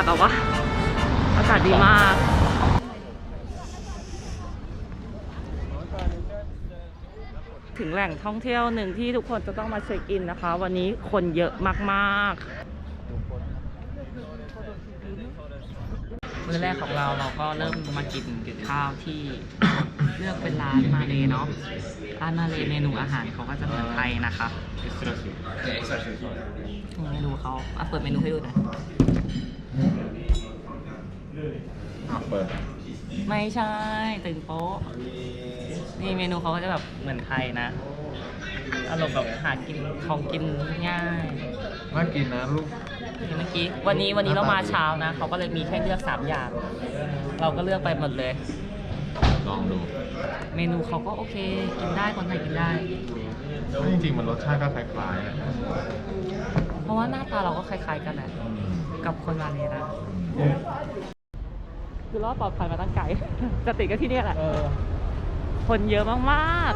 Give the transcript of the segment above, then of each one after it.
ศแบบว่าอากาศดีมาก ถึงแหล่งท่องเที่ยวหนึ่งที่ทุกคนจะต้องมาเช็คอินนะคะ วันนี้คนเยอะมากๆ มื้อแรกของเราเราก็เริ่มมากินกินข้าวที่ เลือกเป็นร้านมาเลเนาะ ร้านมาเลเมนูอาหารเขาก็จะเหมือนไทยนะคะ เมนูเขาอะเปิดเมนูให้ดูหน่อย อะเปิดไม่ใช่ตึงโป๊ะ นี่เมนูเขาก็จะแบบเหมือนไทยนะ อารมณ์แบบหากินของกินง่ายน่ากินนะลูกเมื่อกี้ วันนี้วันนี้เรามาเช้านะ เขาก็เลยมีแค่เลือกสามอย่าง เราก็เลือกไปหมดเลย ลองดูเมนูเขาก็โอเค กินได้คนไทยกินได้ จริงๆมันรสชาติก็คล้ายๆนะเพราะว่าหน้าตาเราก็คล้ายๆกันแหละ กับคนมาเลยนะคือรอดปลอดภัยมาตั้งไกล จะติดก็ที่เนี่ยแหละเออคนเยอะมาก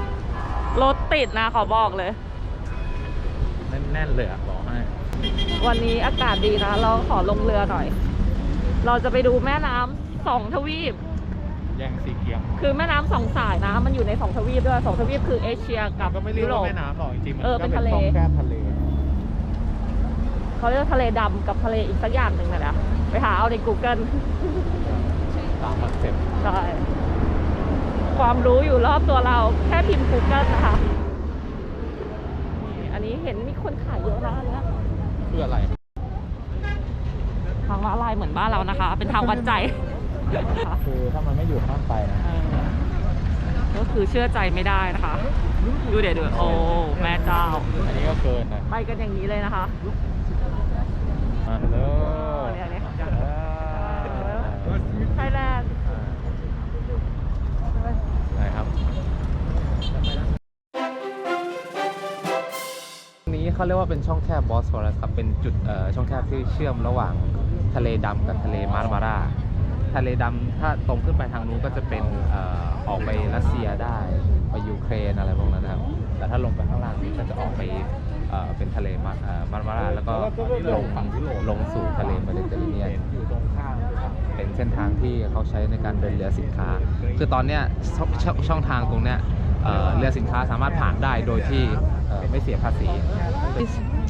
ๆ รถติดนะขอบอกเลย แน่น ๆ เลยอะ บอกให้ วันนี้อากาศดีนะ เราขอลงเรือหน่อย เราจะไปดูแม่น้ำสองทวีปแย่งสีเขียว คือแม่น้ำสองสายนะ มันอยู่ในสองทวีปด้วยสองทวีปคือเอเชียกับก็ไม่เรียยุกโรว่าป แม่น้ำหรอกจริงๆมันเออก็เป็นเป็นทะเลช่องแคบทะเล เขาเรียกว่าทะเลดำกับทะเลอีกสักอย่างหนึ่งนะนะไปหาเอาใน Google ตามคอนเซ็ปต์ใช่ความรู้อยู่รอบตัวเราแค่พิมพ์ Google นะคะนี่อันนี้เห็นมีคนขายเยอะนะอันเนี้ยคืออะไร ทางม้าลายเหมือนบ้านเรานะคะ เป็นทางวัดใจ คือถ้ามันไม่อยู่ข้ามไปนะเออก็คือเชื่อใจไม่ได้นะคะ ดูเดี๋ยวดูโอ้ แม่เจ้า อันนี้ก็เกินนะ ไปกันอย่างนี้เลยนะคะ มาเลเนี่เนี่ยอ่าไทยแลนด์ไหนครับนี้เขาเรียกว่าเป็นช่องแคบบอสฟอรัสครับ เป็นจุดช่องแคบที่เชื่อมระหว่างทะเลดำกับทะเลมาร์มาราทะเลดำถ้าตรงขึ้นไปทางนู้นก็จะเป็นออกไปรัสเซียได้ ไปยูเครนอะไรพวกนั้นนะครับ แต่ถ้าลงไปข้างล่างนี่ก็จะออกไป เอ่อเป็นทะเลมาเอ่อมาร์มาราแล้วก็ลงลงสู่ทะเลเมดิเตอร์เรเนียนอยู่ตรงข้ามเป็นเส้นทางที่เขาใช้ในการเดินเรือสินค้า คือตอนเนี้ยช่องช่องช่องทางตรงเนี้ยเอ่อเรือสินค้าสามารถผ่านได้โดยที่เอ่อไม่เสียภาษี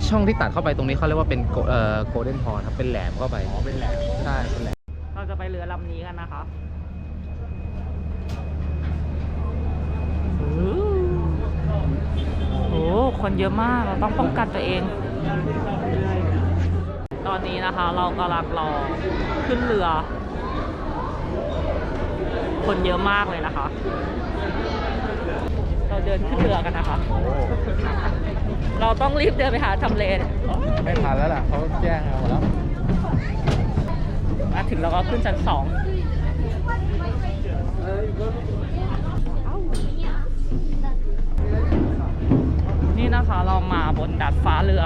ช่องที่ตัดเข้าไปตรงนี้เขาเรียกว่าเป็นโกเอ่อโกลเด้นพอครับ เป็นแหลมเข้าไปอ๋อเป็นแหลมใช่เป็นแหลมเราจะไปเรือลำนี้กันนะคะโอ้โห คนเยอะมาก เราต้องป้องกันตัวเอง ตอนนี้นะคะเรากำลังรอขึ้นเรือ คนเยอะมากเลยนะคะ เราเดินขึ้นเรือกันนะคะ เราต้องรีบเดินไปหาทำเลไม่ทันแล้วล่ะเขาแจ้งเอาหมดแล้วมาถึงเราก็ขึ้นชั้นสอง นี่นะคะ เรามาบนดาดฟ้าเรือ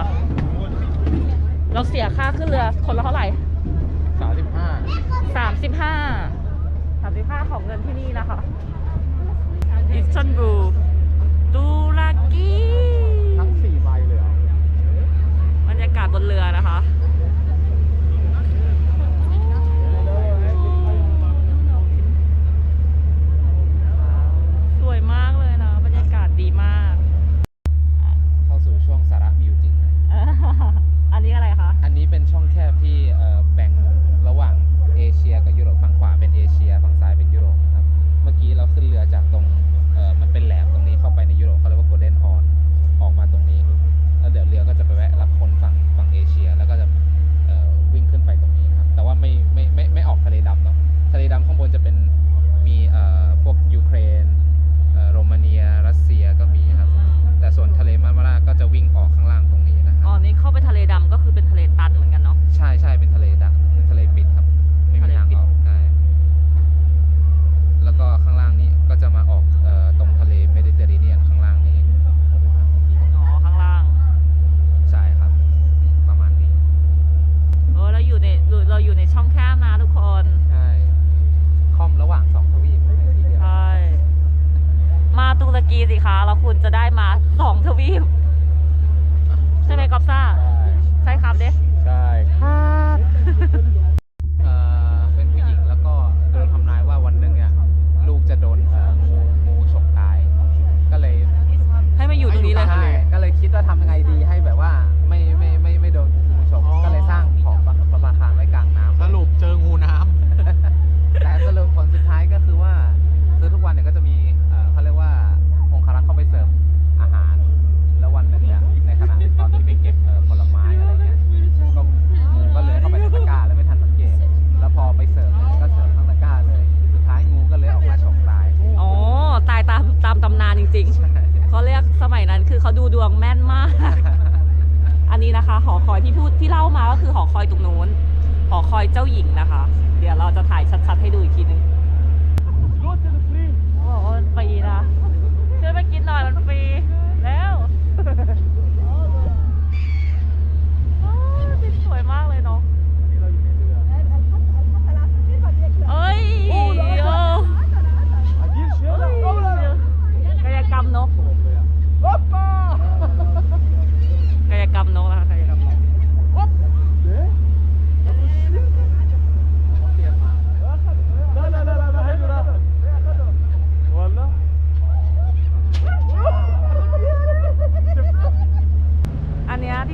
เราเสียค่าขึ้นเรือคนละเท่าไหร่สามสิบห้าสามสิบห้าสามสิบห้าของเงินที่นี่นะคะอิสตันบูลตุรกีทั้งสี่ใบเลยเหรอบรรยากาศบนเรือนะคะสวยมากเลยนะ บรรยากาศดีมาก อันนี้อะไรคะ อันนี้เป็นช่องแคบที่เสิคะ แล้วคุณจะได้มาสองทวีป ใช่ไหมกอฟซ่า ใช่ครับเด้ใช่ครับเป็นผู้หญิงแล้วก็โดนทำนายว่าวันหนึ่งเนี่ยลูกจะโดนงูงูฉกตาย ก็เลยให้มาอยู่ตรงนี้เลยก็เลยคิดว่าทำยังไงดี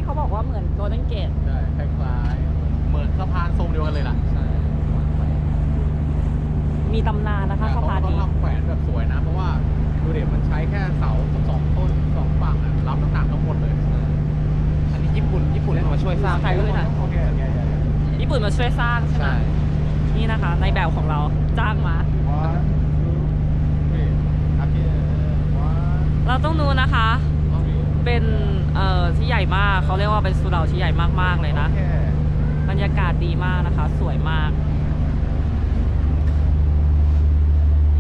เนี้ยที่เขาบอกว่าเหมือนโกลเด้นเกตใช่คล้ายๆเหมือนสะพานทรงเดียวกันเลยล่ะใช่มีตำนานนะคะสะพานเขานี้ทำแขวนแบบสวยนะ เพราะว่าดูเด็มันใช้แค่เสาสองต้นสองฝั่งอะรับน้ำหนักทั้งหมดเลย อันนี้ญี่ปุ่นญี่ปุ่นมาช่วยสร้างใครก็เลยนะโอเคโอเคโอเคญี่ปุ่นมาช่วยสร้างใช่ไหมใช่นี่นะคะ ในแบบของเราจ้างมา One, two, three. Again. One, เราต้องดูนะคะ two. เป็นเอ่อที่ใหญ่มากเขาเรียกว่าเป็นสุเหร่าที่ใหญ่มากๆเลยนะโอเคบรรยากาศดีมากนะคะ สวยมาก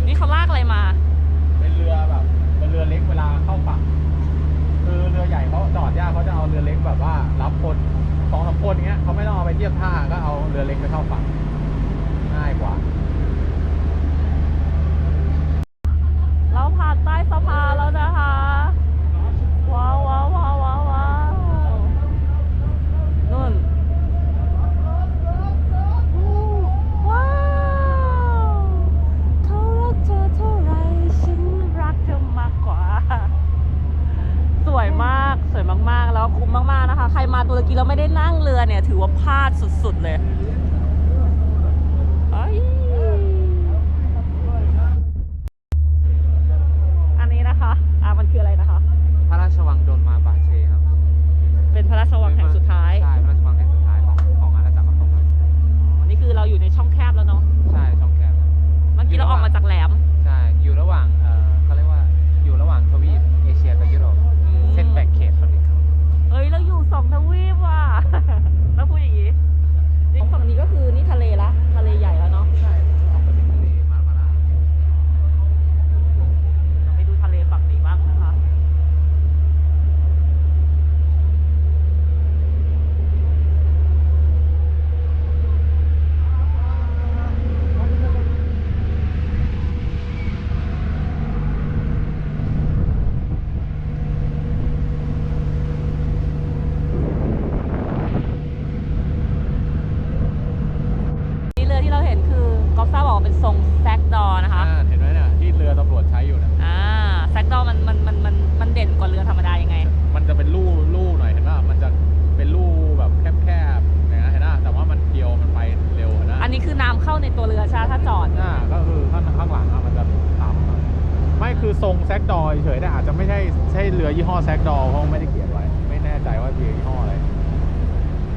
นี่เขาลากอะไรมา เป็นเรือแบบเป็นเรือเล็กเวลาเข้าฝั่งคือเรือใหญ่เขาจอดยากเขาจะเอาเรือเล็กแบบว่า รับคนสองสามคนเงี้ยเขาไม่ต้องเอาไปเทียบท่าก็เอาเรือเล็กไปเข้าฝั่งง่ายกว่า เราผ่านใต้สะพานแล้วนะคะ ว้าวว้าวว้าวว้าวว้าวนู่น ว้าวเขารักเธอเท่าไรฉันรักเธอมากกว่า สวยมาก สวยมาก ๆ แล้วคุ้มมาก ๆ นะคะ ใครมา ตุรกีแล้วไม่ได้นั่งเรือเนี่ยถือว่าพลาดสุดๆเลยเอ้ยอันนี้นะคะ อ่ามันคืออะไรนะคะ พระราชวังโดนมาบาเชครับ เป็นพระราชวังแห่งสุดท้าย ใช่พระราชวังแห่งสุดท้ายของของอาณาจักรออตโตมัน อ๋อนี่คือเราอยู่ในช่องแคบแล้วเนาะ ใช่ช่องแคบ เมื่อกี้เราออกมาจากแหลม ใช่ อยู่ระหว่างเอ่อเขาเรียกว่าอยู่ระหว่างทวีปเอเชียกับยุโรป อืม เส้นแบ่งเขตพอดี เอ้ยเราอยู่สองทวีปว่ะ ต้องพูดอย่างนี้นี่ฝั่งนี้ก็คือนี่ทะเลละทะเลใหญ่แล้วเนาะ ใช่ออกไปถึงทะเลมาร์มาร่า เราไปดูทะเลฝั่งนี้บ้างนะคะ นี่เรือที่เราเห็นคือกอล์ฟซ่าบอกว่าเป็นทรงแซกดอร์นะคะ อ่าเห็นไหมเนี่ยที่เรือตำรวจใช้อยู่เนี่ย อ่าแซกดอร์มันมันมันมันมันเด่นกว่าเรือธรรมดายังไง มันจะเป็นลู่ลู่หน่อยเห็นป่ะมันจะเป็นลู่แบบแคบๆอย่างเงี้ยเห็นป่ะแต่ว่ามันเพียวมันไปเร็วนะ อันนี้คือน้ำเข้าในตัวเรือใช่ไหมถ้าจอด อ่าก็คือข้างข้างหลังอะมันจะต่ำอะไม่คือทรง แซกดอยเฉยๆแต่อาจจะไม่ใช่ใช่เรือยี่ห้อแซกดอเพราะไม่ได้เขียนไว้ ไม่แน่ใจว่าเรือยี่ห้ออะไร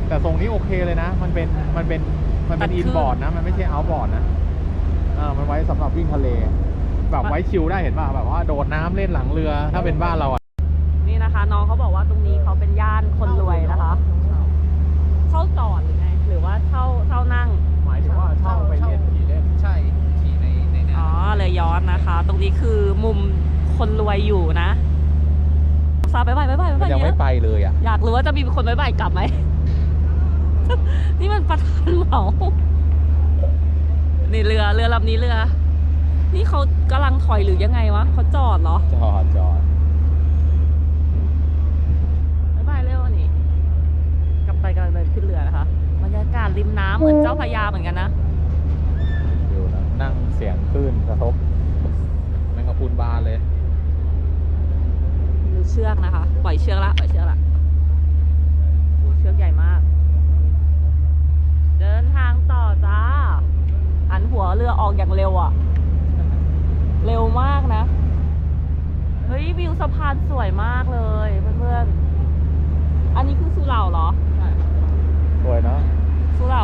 แต่ทรงนี้โอเคเลยนะ มันเป็นมันเป็นมันเป็นตัดอินคลื่นบอร์ดนะ มันไม่ใช่เอาบอร์ดนะอ่ามันไว้สำหรับวิ่งทะเล แบบไว้ชิลได้เห็นป่ะแบบว่าโดดน้ำเล่นหลังเรือถ้าเป็นบ้านเรา จะมีคนไปไปกลับไหม นี่มันประธานเหมานี่เรือเรือลำนี้เรือ นี่เขากำลังถอยหรือยังไงวะเขาจอดเหรอ จอดจอดบ๊ายบายเร็วนี่กำไปกำลังเดินขึ้นเรือนะคะบรรยากาศริมน้ำเหมือนเจ้าพระยาเหมือนกันนะอยู่นะนั่งเสียงคลื่นกระทบแมงกะพรุนบานเลยดูเชือกนะคะ ปล่อยเชือกละปล่อยเชือกละโอ้ เชือกใหญ่มาก เดินทางต่อจ้าหันหัวเรือออกอย่างเร็วอะ่ะเร็วมากนะ เฮ้ยวิวสะพานสวยมากเลยเพื่อนๆ อันนี้คือสุเหร่าเหรอ สวยเนาะสุเหร่า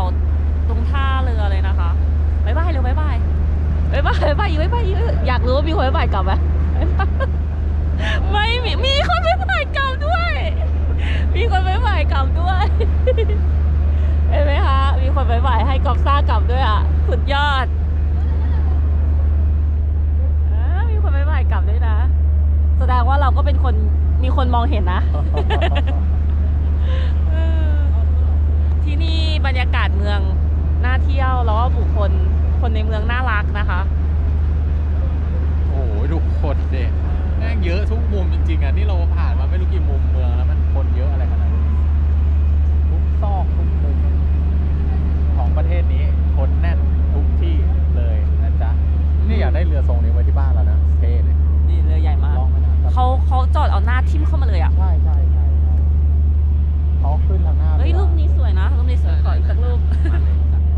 ตรงท่าเรือเลยนะคะบายบายเร็วบายบายบายบายบายบายอีกบายบายอีกอยากรู้ว่ามีคนบายบายกลับไหมไม่มีมีคนบายบายกลับด้วย มีคนบายบายกลับด้วย เห็นไหมคะ มีคนบายบายให้กอบซ่ากลับด้วยอะ สุดยอดอมีคนบายบายกลับด้วยนะ แสดงว่าเราก็เป็นคนมีคนมองเห็นนะ เออที่นี่บรรยากาศเมืองน่าเที่ยวแล้วก็บุคคลคนในเมืองน่ารักนะคะ โอ้โหดูคนเด็กแม่งเยอะทุกมุมจริงๆอะนี่เราผ่านมาไม่รู้กี่มุมเมืองแล้วมันคนเยอะอะไรขนาดนี้ทุกซอกทุกมุมของประเทศนี้คนแน่นทุกที่เลยนะจ๊ะนี่อยากได้เรือทรงนี้ไว้ที่บ้านแล้วนะเท่เลย ดีเรือใหญ่มาก ลองไปนะ เขาเขาจอดเอาหน้าทิ่มเข้ามาเลยอะ ใช่ใช่ใช่ใช่เขาขึ้นทางหน้า เฮ้ย รูปนี้สวยนะ รูปนี้สวยขออีกสักรูป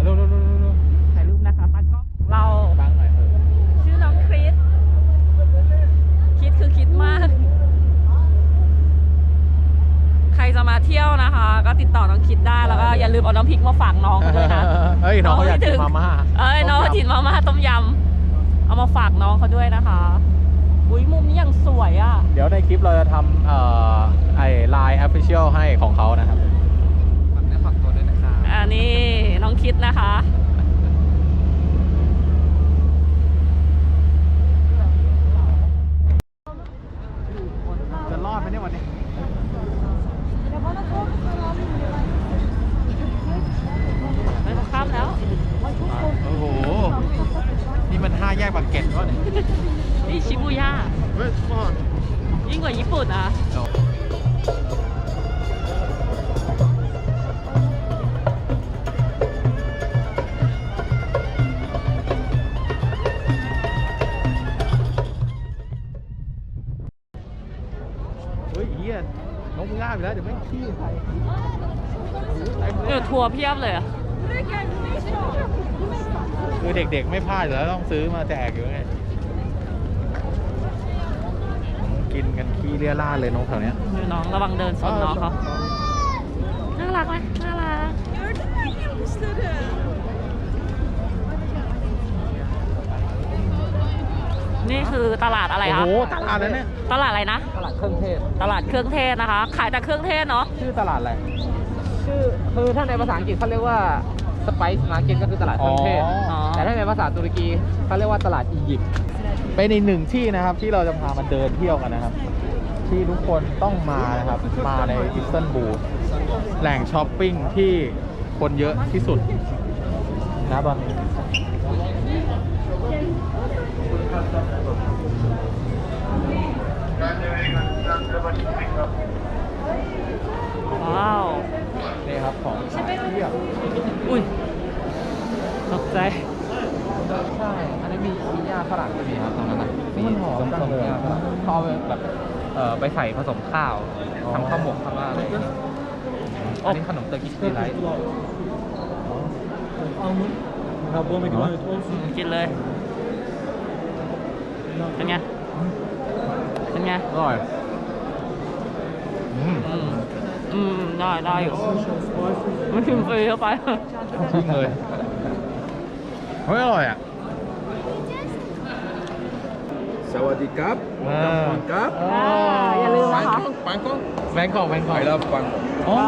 เร็วเร็วเร็วเร็วเร็ว ถ่ายรูปนะคะตากล้องของเรา บางหน่อยเออ ชื่อน้องคริส คิดคือคิดมาก ใครจะมาเที่ยวนะคะ ก็ติดต่อน้องคิดได้ แล้วก็ อย่าลืมเอาน้ำพริกมาฝากน้องเขาด้วยนะเฮ้ยน้องเขาอยากกินมาม่าเอ้ยน้องเขาจินมาม่าต้มยำเอามาฝากน้องเขาด้วยนะคะอุ้ยมุมนี้ยังสวยอะ เดี๋ยวในคลิปเราจะทำเอ่อไอ้ไลน์ official ให้ของเขานะครับฝากเนื้อฝากตัวด้วยนะครับอันนี้น้องคิดนะคะจะรอดไหมเนี่ยวันนี้ ไม่ต้องข้ามแล้ว โอ้โห นี่มันห้าแย กปากเกร็ดวะเนี่ยนี่ชิบูย่าเฮ้ยฟอนยิ่งกว่าญี่ปุ่นอะเฮ้ยเฮียนกง่ายไปแล้วเดี๋ยวไม่งขี้ใส่เดี๋ยวทัวร์เพียบเลยอะคือ เด็กๆ ไม่พลาดอยู่แล้วต้องซื้อมาแจกอยู่ไงกินกันขี้เลี่ยล่าดเลยนกแถวเนี้ยดูน้องระวังเดินชนน้องเขาน่ารักไหมน่ารักนี่คือตลาดอะไรโอ้คะโหตลาดนั้นเนี่ย ตลาดอะไรนะ ตลาดเครื่องเทศ ตลาดเครื่องเทศนะคะ ขายแต่เครื่องเทศเนาะ ชื่อตลาดอะไร ชื่อ คือถ้าในภาษาอังกฤษเขาเรียกว่า สไปซ์มาร์เก็ตก็คือตลาดเครื่องเทศ อ๋อ แต่ถ้าในภาษาตุรกีเขาเรียกว่าตลาดอียิปต์ เป็นอีกหนึ่งที่นะครับที่เราจะพามาเดินเที่ยวกันนะครับ ที่ทุกคนต้องมานะครับมาในอิสตันบูลแหล่งช้อปปิ้งที่คนเยอะที่สุดนะบอลว้าว นี่ครับของขายเทียบ อุ้ยตกใจ ใช่ อันนี้มีมีหญ้าฝรั่งก็มีครับตรงนั้นนะมี มันหอมจังเลย หญ้าฝรั่งเขาเอาไปแบบ เอ่อไปใส่ผสมข้าวอ๋อทำข้าวหมกทำอะไรอันนี้ขนมเตอร์กิชดีไลท์กินเลย เป็นไง เป็นไง อร่อยอืมอืม อืม ได้ได้อยู่ไม่ชิมฟรีเข้าไป จริงเลยเฮ้ยอร่อยอะ สวัสดีครับอ่าปังครับอ่าอย่าลืมนะคะ ปังกง แบงกอกแบงกอก I love Bangkok อ๋อ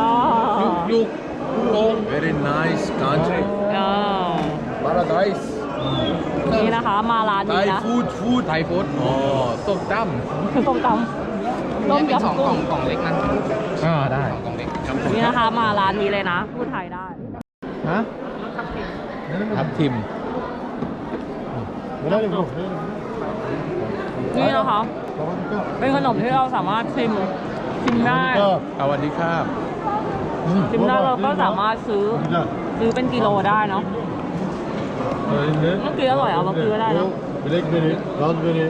ออยู่อยู่โรง very nice country อ่า paradise นี่นะคะ มาร้านนี้ Thai นะ food food ไทยฟู้ดอ๋อ ส้มตส้มตำต้มนี่เป็นสองยำกล่กุ้องงกล่องเล็กนะำอ่าได้สองกล่องเล็กนี่นะคะ มาร้านนี้เลยนะ พูดไทยได้ ฮะทับทิม นี่นะคะ เป็นขนมที่เราสามารถชิมชิมได้สวัสดีครับชิมได้เราก็สามารถซื้อซื้อเป็นกิโลได้เนาะเมื่อกี้อร่อยเอามาซื้อได้เนาะ Blackberry, raspberry,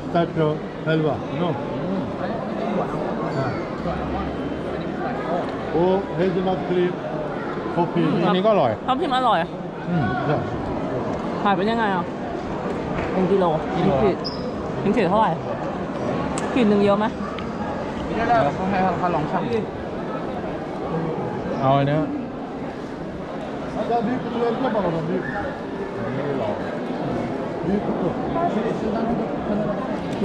pistachio, helva. No. Ha. O hazelnut cream, coffee. อันนี้ก็อร่อยทับทิมอร่อยอืม Güzel. ขายเป็นยังไงอะเป็นกิโลกิโลขีด ถึงขีดเท่าไหร่ขีดหนึ่งเยอะไหมแล้วเขาให้เขาลองช่างเอาอันเนี้ย Hatta büyük kutu versene bana da büyük. Büyük kutu.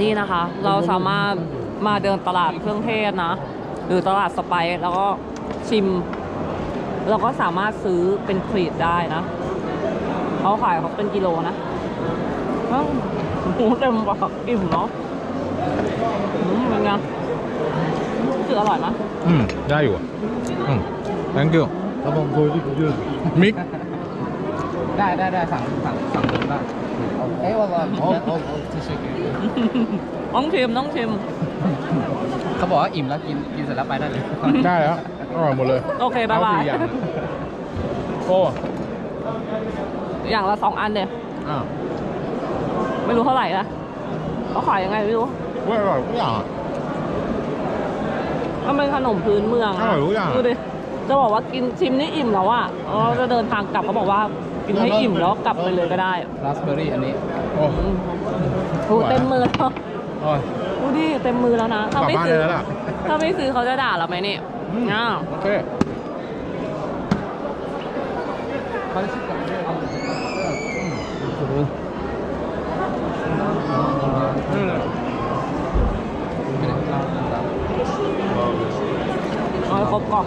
นี่นะคะ เราสามารถมาเดินตลาดเครื่องเทศนะ หรือตลาดสไปซ์แล้วก็ชิมเราก็สามารถซื้อเป็นครีดได้นะ เขาขายเขาเป็นกิโลนะอ้าว หมูเต็มปากอิ่มเนาะอืมเป็นไงรู้สึกอร่อยไหมอืม ได้อยู่อะ อืม thank you Tamam doyduk gidiyoruz. มิกได้ได้ได้สั่งสั่งสั่งผมได้เอ้ยว่าว่า Al al al. ต้องชิมต้องชิมเขาบอกว่าอิ่มแล้วกินกินเสร็จแล้วไปได้เลยได้แล้ว อร่อยหมดเลยโอเคบายบายเอสี่องโอ้อย่างละสองอันเดียอ้าว ไม่รู้เท่าไหร่ละเขาขายยังไงไม่รู้เว้ยอร่อยทุกอย่างอะ มันเป็นขนมพื้นเมืองอร่อยทุกอย่าง ดูดิจะบอกว่ากินชิมนี่อิ่มแล้วอะเราจะเดินทางกลับเขาบอกว่ากินให้อิ่มแล้วกลับไปเลยก็ได้ราสเบอร์รี่อันนี้โอ้อืมโอ้เต็มมือแล้วโอ้ย ดูดิเต็มมือแล้วนะถ้าไม่กลับบ้านซื้อได้แล้วล่ะ ถ้าไม่ซื้อเขาจะด่าเราไหมเนี่ยอ้าว โอเคเอาให้ครบกล่อง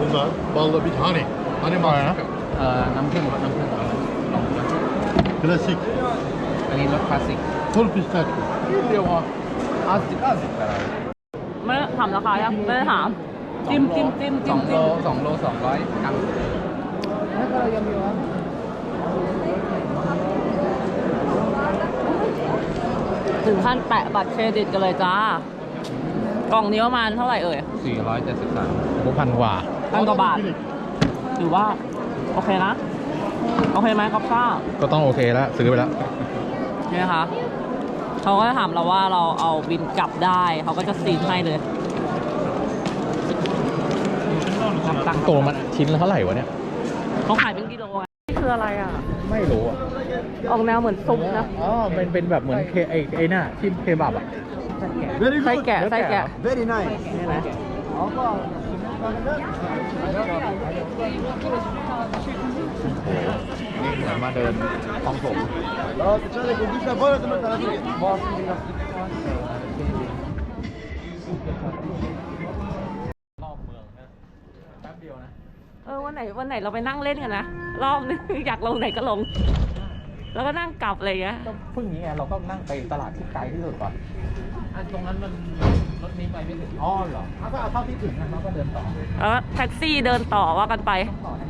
Bunlar balla bir hani. Hani อร่อยนะ maske. เอ่อน้ำผึ้งรสน้ำผึ้งลองดูนะ Klasik. อันนี้รสคลาสสิก Full pistachio. เดียวพออาสิบอาสิบอะไรไม่ได้ถามราคายังไม่ได้ถามจิ้มจิ้มจิ้มสจิ้อมงโลจิ้มสองโลสองร้อยกรัมแล้วก็ยังมีวะ ถึงขั้นแปะบัตรเครดิตกันเลยจ้า กล่องนี้ประมาณเท่าไหร่เอ่ยสี่ร้อยเจ็ดสิบสามโอ้พันกว่าพันกว่าบาทถือว่า โอเคนะ โอเคไหมครับป้าก็ต้องโอเคแล้ว ซื้อไปแล้วเนี่ยนะคะเขาก็จะถามเราว่าเราเอาบินกลับได้ เขาก็จะซีนให้เลยตังตังตัวมันชิ้นละเท่าไหร่วะเนี่ยเขาขายเป็นกิโลอะนี่ คืออะไรอะ ไม่รู้อะออกแนวเหมือนซุปนะ อ๋อเป็นเป็นแบบเหมือนเคไอไอน่ะที่เคบับอะ Very ไส้ good. แกะไส้แกะ Very nice. นี่นะ นี่เหมือนมาเดินคลองถม Daha sıçradı kurduysa böyle de mesela. รอบเมืองนะแป๊บเดียวนะเออวันไหนวันไหนเราไปนั่งเล่นกันนะรอบนึง อยากลงไหนก็ลง แล้วก็นั่งกลับอะไรอย่างเงี้ยก็พึ่งนี้ไงเราก็นั่งไปตลาดที่ไกลที่สุดก่อนอันตรงนั้นมันรถนี้ไปไม่ถึงอ๋อเหรอเอาก็เอาเท่าที่ถึงนะเราก็เดินต่อแล้วแท็กซี่เดินต่อว่ากันไป ต่อแท็กซี่